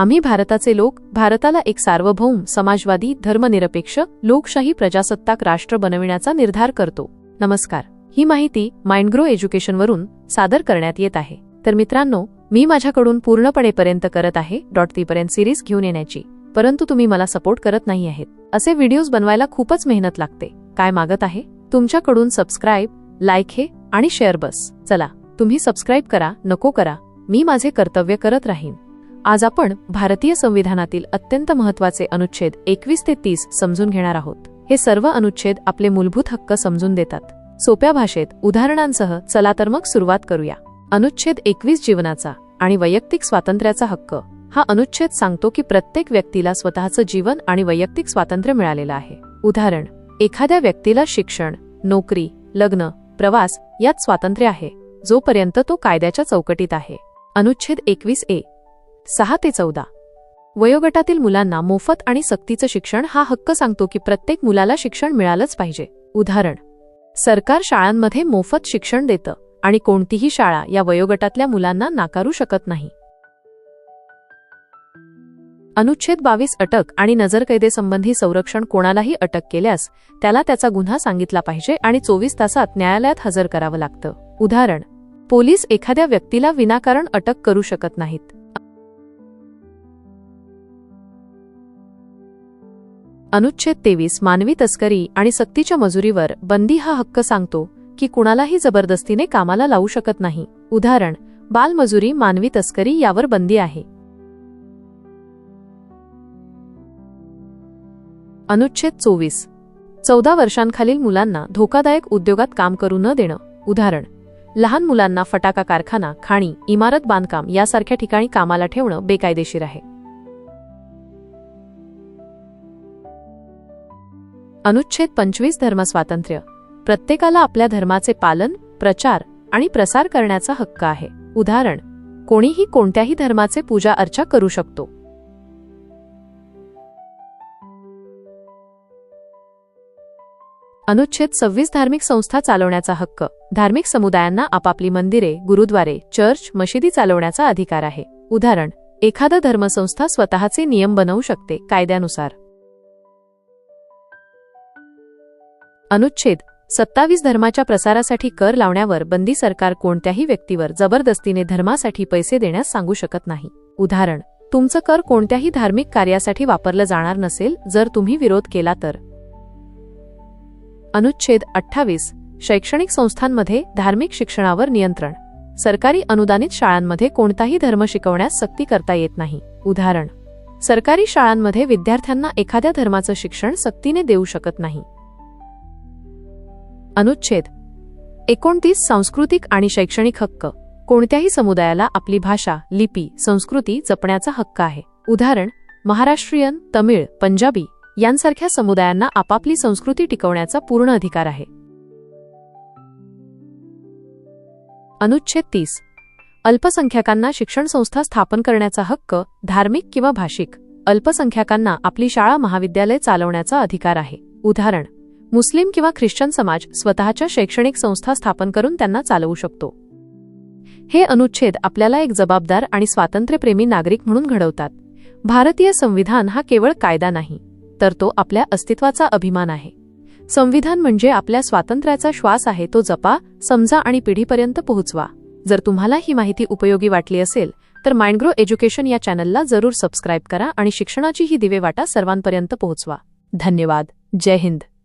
आम्ही भारताचे लोक भारताला एक सार्वभौम समाजवादी धर्मनिरपेक्ष लोकशाही प्रजासत्ताक राष्ट्र बनविण्याचा निर्धार करतो. नमस्कार. ही माहिती माइंडग्रो एज्युकेशनवरून सादर करण्यात येत आहे. तर मित्रांनो मी माझ्याकडून पूर्णपणे पर्यंत करत आहे डॉट तीपर्यंत सिरीज घेऊन येण्याची. परंतु तुम्ही मला सपोर्ट करत नाही आहेत. असे व्हिडिओज बनवायला खूपच मेहनत लागते. काय मागत आहे? तुमच्याकडून सबस्क्राईब लाईक हे आणि शेअर बस. चला तुम्ही सबस्क्राईब करा नको करा. मी माझे कर्तव्य करत राहीन. आज आपण भारतीय संविधानातील अत्यंत महत्त्वाचे अनुच्छेद एकवीस ते तीस समजून घेणार आहोत. हे सर्व अनुच्छेद आपले मूलभूत हक्क समजून देतात. सोप्या भाषेत उदाहरणांसह चला तर मग सुरुवात करूया. अनुच्छेद एकवीस जीवनाचा आणि वैयक्तिक स्वातंत्र्याचा हक्क. हा अनुच्छेद सांगतो की प्रत्येक व्यक्तीला स्वतःचं जीवन आणि वैयक्तिक स्वातंत्र्य मिळालेलं आहे. उदाहरण एखाद्या व्यक्तीला शिक्षण नोकरी लग्न प्रवास यात स्वातंत्र्य आहे जोपर्यंत तो कायद्याच्या चौकटीत आहे. अनुच्छेद एकवीस ए सहा ते चौदा. वयोगटातील मुलांना मोफत आणि सक्तीचं शिक्षण हा हक्क सांगतो की प्रत्येक मुलाला शिक्षण मिळालंच पाहिजे. उदाहरण सरकार शाळांमध्ये मोफत शिक्षण देतं आणि कोणतीही शाळा या वयोगटातल्या मुलांना नाकारू शकत नाही. अनुच्छेद बावीस अटक आणि नजरकैदेसंबंधी संरक्षण कोणालाही अटक केल्यास त्याला त्याचा गुन्हा सांगितला पाहिजे आणि चोवीस तासात न्यायालयात हजर करावं लागतं. उदाहरण पोलीस एखाद्या व्यक्तीला विनाकारण अटक करू शकत नाहीत. अनुच्छेद तेवीस मानवी तस्करी आणि सक्तीच्या मजुरीवर बंदी हा हक्क सांगतो की कुणालाही जबरदस्तीने कामाला लावू शकत नाही. उदाहरण बालमजुरी मानवी तस्करी यावर बंदी आहे. अनुच्छेद चोवीस. चौदा वर्षांखालील मुलांना धोकादायक उद्योगात काम करू न देणं. उदाहरण लहान मुलांना फटाका कारखाना खाणी इमारत बांधकाम यासारख्या ठिकाणी कामाला ठेवणं बेकायदेशीर आहे. अनुच्छेद पंचवीस धर्मस्वातंत्र्य. प्रत्येकाला आपल्या धर्माचे पालन प्रचार आणि प्रसार करण्याचा हक्क आहे. उदाहरण कोणीही कोणत्याही धर्माचे पूजा अर्चा करू शकतो. अनुच्छेद सव्वीस धार्मिक संस्था चालवण्याचा हक्क. धार्मिक समुदायांना आपापली मंदिरे गुरुद्वारे चर्च मशिदी चालवण्याचा अधिकार आहे. उदाहरण एखादा धर्मसंस्था स्वतःचे नियम बनवू शकते कायद्यानुसार. अनुच्छेद सत्तावीस धर्माच्या प्रसारासाठी कर लावण्यावर बंदी सरकार कोणत्याही व्यक्तीवर जबरदस्तीने धर्मासाठी पैसे देण्यास सांगू शकत नाही. उदाहरण तुमचं कर कोणत्याही धार्मिक कार्यासाठी वापरलं जाणार नसेल जर तुम्ही विरोध केला तर. अनुच्छेद अठ्ठावीस शैक्षणिक संस्थांमध्ये धार्मिक शिक्षणावर नियंत्रण. सरकारी अनुदानित शाळांमध्ये कोणताही धर्म शिकवण्यास सक्ती करता येत नाही. उदाहरण सरकारी शाळांमध्ये विद्यार्थ्यांना एखाद्या धर्माचं शिक्षण सक्तीने देऊ शकत नाही. अनुच्छेद. एकोणतीस सांस्कृतिक आणि शैक्षणिक हक्क. कोणत्याही समुदायाला आपली भाषा लिपी संस्कृती जपण्याचा हक्क आहे. उदाहरण महाराष्ट्रीयन तमिळ पंजाबी यांसारख्या समुदायांना आपापली संस्कृती टिकवण्याचा पूर्ण अधिकार आहे. अनुच्छेद तीस. अल्पसंख्याकांना शिक्षण संस्था स्थापन करण्याचा हक्क धार्मिक किंवा भाषिक. अल्पसंख्याकांना आपली शाळा महाविद्यालय चालवण्याचा अधिकार आहे. उदाहरण मुस्लिम किंवा ख्रिश्चन समाज स्वतःच्या शैक्षणिक संस्था स्थापन करून त्यांना चालवू शकतो. हे अनुच्छेद आपल्याला एक जबाबदार आणि स्वातंत्र्यप्रेमी नागरिक म्हणून घडवतात. भारतीय संविधान हा केवळ कायदा नाही तर तो आपल्या अस्तित्वाचा अभिमान आहे. संविधान म्हणजे आपल्या स्वातंत्र्याचा श्वास आहे तो जपा समजा आणि पिढीपर्यंत पोहोचवा. जर तुम्हाला ही माहिती उपयोगी वाटली असेल तर माइंडग्रो एज्युकेशन या चॅनलला जरूर सबस्क्राईब करा आणि शिक्षणाची ही दिवेवाटा सर्वांपर्यंत पोहोचवा. धन्यवाद. जय हिंद.